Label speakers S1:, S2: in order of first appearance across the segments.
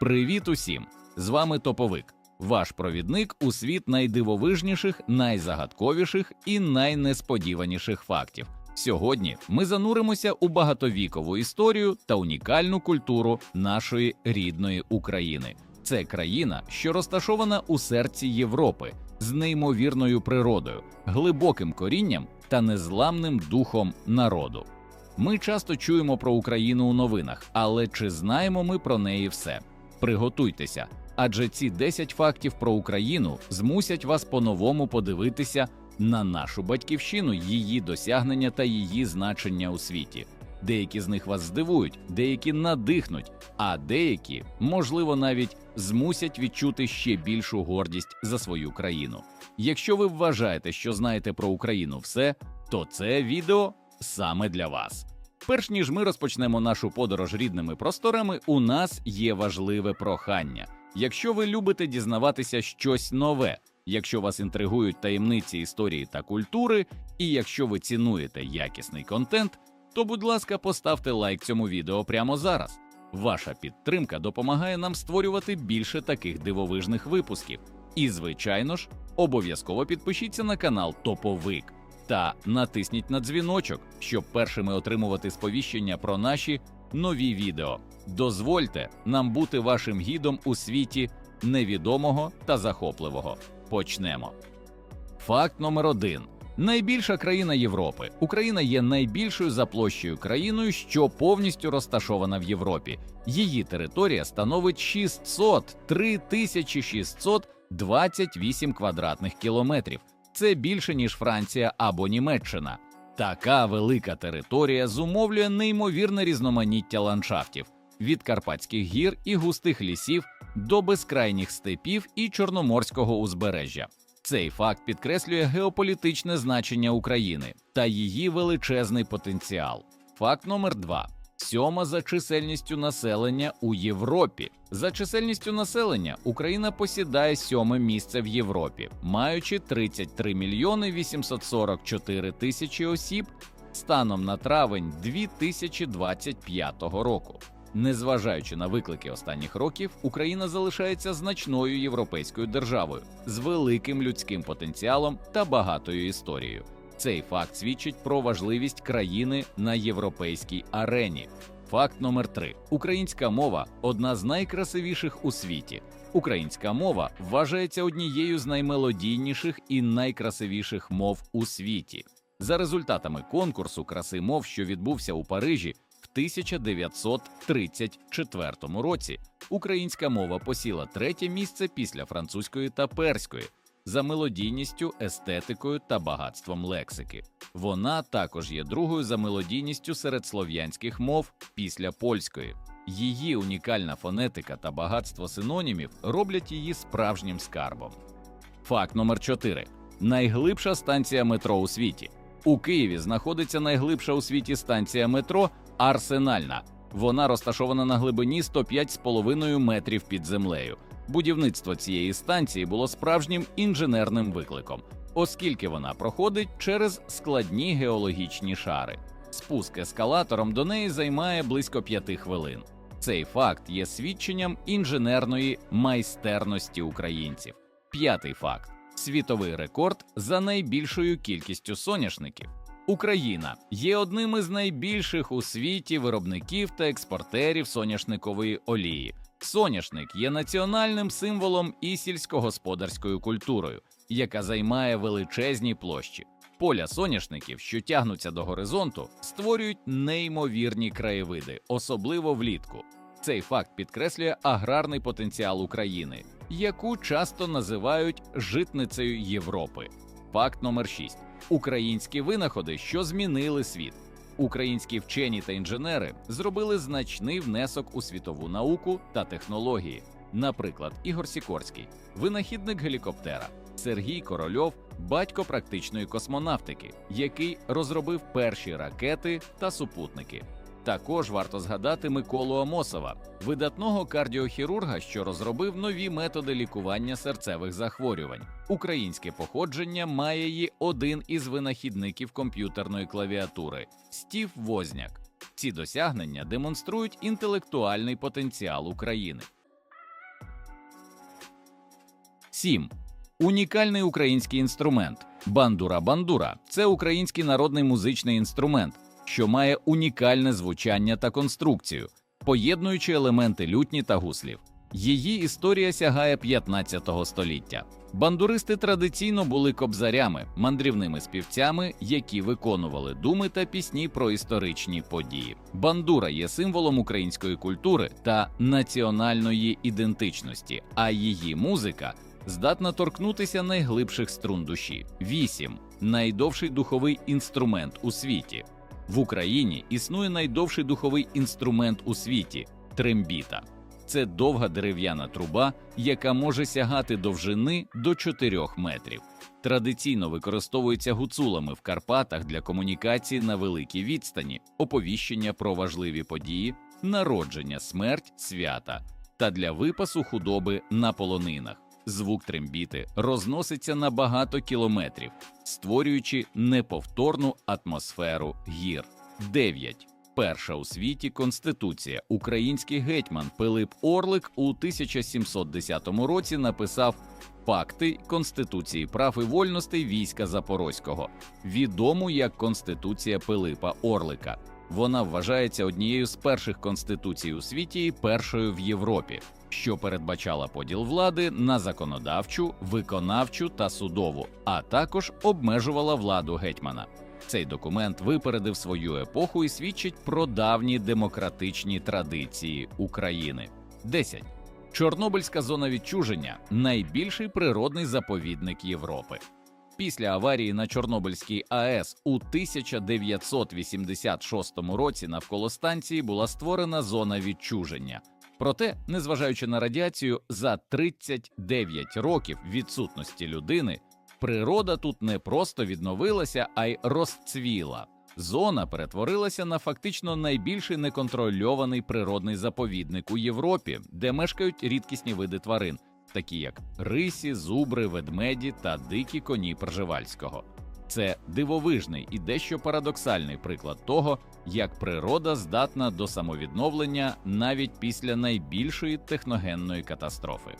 S1: Привіт усім! З вами Топовик, ваш провідник у світ найдивовижніших, найзагадковіших і найнесподіваніших фактів. Сьогодні ми зануримося у багатовікову історію та унікальну культуру нашої рідної України. Це країна, що розташована у серці Європи з неймовірною природою, глибоким корінням та незламним духом народу. Ми часто чуємо про Україну у новинах, але чи знаємо ми про неї все? Приготуйтеся, адже ці 10 фактів про Україну змусять вас по-новому подивитися на нашу батьківщину, її досягнення та її значення у світі. Деякі з них вас здивують, деякі надихнуть, а деякі, можливо, навіть змусять відчути ще більшу гордість за свою країну. Якщо ви вважаєте, що знаєте про Україну все, то це відео саме для вас. Перш ніж ми розпочнемо нашу подорож рідними просторами, у нас є важливе прохання. Якщо ви любите дізнаватися щось нове, якщо вас інтригують таємниці історії та культури, і якщо ви цінуєте якісний контент, то будь ласка, поставте лайк цьому відео прямо зараз. Ваша підтримка допомагає нам створювати більше таких дивовижних випусків. І, звичайно ж, обов'язково підпишіться на канал Топовик та натисніть на дзвіночок, щоб першими отримувати сповіщення про наші нові відео. Дозвольте нам бути вашим гідом у світі невідомого та захопливого. Почнемо. Факт номер один. Найбільша країна Європи. Україна є найбільшою за площею країною, що повністю розташована в Європі. Її територія становить 600 3628 квадратних кілометрів. Це більше ніж Франція або Німеччина. Така велика територія зумовлює неймовірне різноманіття ландшафтів від карпатських гір і густих лісів до безкрайніх степів і чорноморського узбережжя. Цей факт підкреслює геополітичне значення України та її величезний потенціал. Факт номер два. Сьома за чисельністю населення у Європі. За чисельністю населення Україна посідає сьоме місце в Європі, маючи 33 мільйони 844 тисячі осіб станом на травень 2025 року. Незважаючи на виклики останніх років, Україна залишається значною європейською державою з великим людським потенціалом та багатою історією. Цей факт свідчить про важливість країни на європейській арені. Факт номер 3. українська мова одна з найкрасивіших у світі. Українська мова вважається однією з наймелодійніших і найкрасивіших мов у світі. За результатами конкурсу краси мов, що відбувся у Парижі в 1934 році, українська мова посіла третє місце після французької та перської за мелодійністю, естетикою та багатством лексики. Вона також є другою за мелодійністю серед слов'янських мов після польської. Її унікальна фонетика та багатство синонімів роблять її справжнім скарбом. Факт номер 4. найглибша станція метро у світі. У Києві знаходиться найглибша у світі станція метро Арсенальна. Вона розташована на глибині 105,5 метрів під землею. Будівництво цієї станції було справжнім інженерним викликом, оскільки вона проходить через складні геологічні шари. Спуск ескалатором до неї займає близько п'яти хвилин. Цей факт є свідченням інженерної майстерності українців. П'ятий факт: світовий рекорд за найбільшою кількістю соняшників. Україна є одним із найбільших у світі виробників та експортерів соняшникової олії. Соняшник є національним символом і сільськогосподарською культурою, яка займає величезні площі. Поля соняшників, що тягнуться до горизонту, створюють неймовірні краєвиди, особливо влітку. Цей факт підкреслює аграрний потенціал України, яку часто називають житницею Європи. Факт номер 6. українські винаходи, що змінили світ. Українські вчені та інженери зробили значний внесок у світову науку та технології. Наприклад, Ігор Сікорський, винахідник гелікоптера, Сергій Корольов, батько практичної космонавтики, який розробив перші ракети та супутники. Також варто згадати Миколу Амосова, видатного кардіохірурга, що розробив нові методи лікування серцевих захворювань. Українське походження має й один із винахідників комп'ютерної клавіатури Стів Возняк. Ці досягнення демонструють інтелектуальний потенціал України. 7. Унікальний український інструмент. Бандура-бандура це український народний музичний інструмент, що має унікальне звучання та конструкцію, поєднуючи елементи лютні та гуслів. Її історія сягає 15 століття. Бандуристи традиційно були кобзарями, мандрівними співцями, які виконували думи та пісні про історичні події. Бандура є символом української культури та національної ідентичності, а її музика здатна торкнутися найглибших струн душі. 8. найдовший духовий інструмент у світі. В Україні існує найдовший духовий інструмент у світі трембіта. Це довга дерев'яна труба, яка може сягати довжини до 4 метрів. Традиційно використовується гуцулами в Карпатах для комунікації на великій відстані, оповіщення про важливі події, народження, смерть, свята та для випасу худоби на полонинах. Звук трембіти розноситься на багато кілометрів, створюючи неповторну атмосферу гір. 9. Перша у світі конституція. Український гетьман Пилип Орлик у 1710 році написав Пакти Конституції прав і вольностей війська Запорозького, відому як Конституція Пилипа Орлика. Вона вважається однією з перших конституцій у світі і першою в Європі, що передбачала поділ влади на законодавчу, виконавчу та судову, а також обмежувала владу гетьмана. Цей документ випередив свою епоху і свідчить про давні демократичні традиції України. 10. Чорнобильська зона відчуження найбільший природний заповідник Європи. Після аварії на Чорнобильській АЕС у 1986 році навколо станції була створена зона відчуження. Проте, незважаючи на радіацію, за 39 років відсутності людини природа тут не просто відновилася, а й розцвіла. Зона перетворилася на фактично найбільший неконтрольований природний заповідник у Європі, де мешкають рідкісні види тварин, такі як рисі, зубри, ведмеді та дикі коні Пржевальського. Це дивовижний і дещо парадоксальний приклад того, як природа здатна до самовідновлення навіть після найбільшої техногенної катастрофи.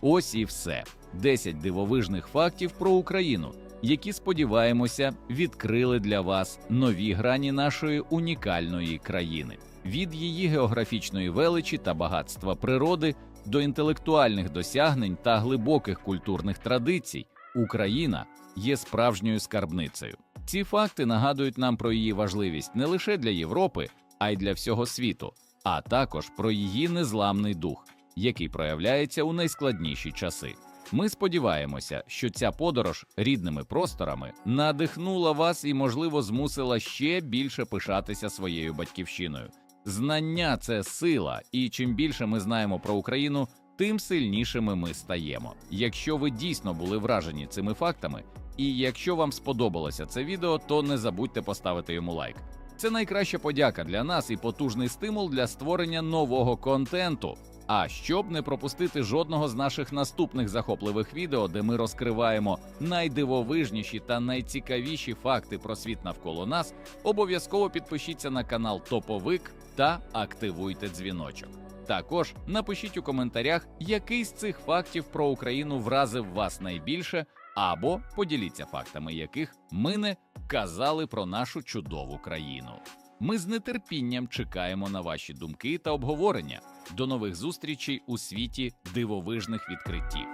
S1: Ось і все 10 дивовижних фактів про Україну, які сподіваємося відкрили для вас нові грані нашої унікальної країни від її географічної величі та багатства природи до інтелектуальних досягнень та глибоких культурних традицій. Україна є справжньою скарбницею. Ці факти нагадують нам про її важливість не лише для Європи, а й для всього світу, а також про її незламний дух, який проявляється у найскладніші часи. Ми сподіваємося, що ця подорож рідними просторами надихнула вас і, можливо, змусила ще більше пишатися своєю батьківщиною. Знання це сила, і чим більше ми знаємо про Україну, тим сильнішими ми стаємо. Якщо ви дійсно були вражені цими фактами, і якщо вам сподобалося це відео, то не забудьте поставити йому лайк. Це найкраща подяка для нас і потужний стимул для створення нового контенту. А щоб не пропустити жодного з наших наступних захопливих відео, де ми розкриваємо найдивовижніші та найцікавіші факти про світ навколо нас, обов'язково підпишіться на канал Топовик та активуйте дзвіночок. Також напишіть у коментарях, який з цих фактів про Україну вразив вас найбільше, або поділіться фактами, яких ми не казали про нашу чудову країну. Ми з нетерпінням чекаємо на ваші думки та обговорення. До нових зустрічей у світі дивовижних відкриттів.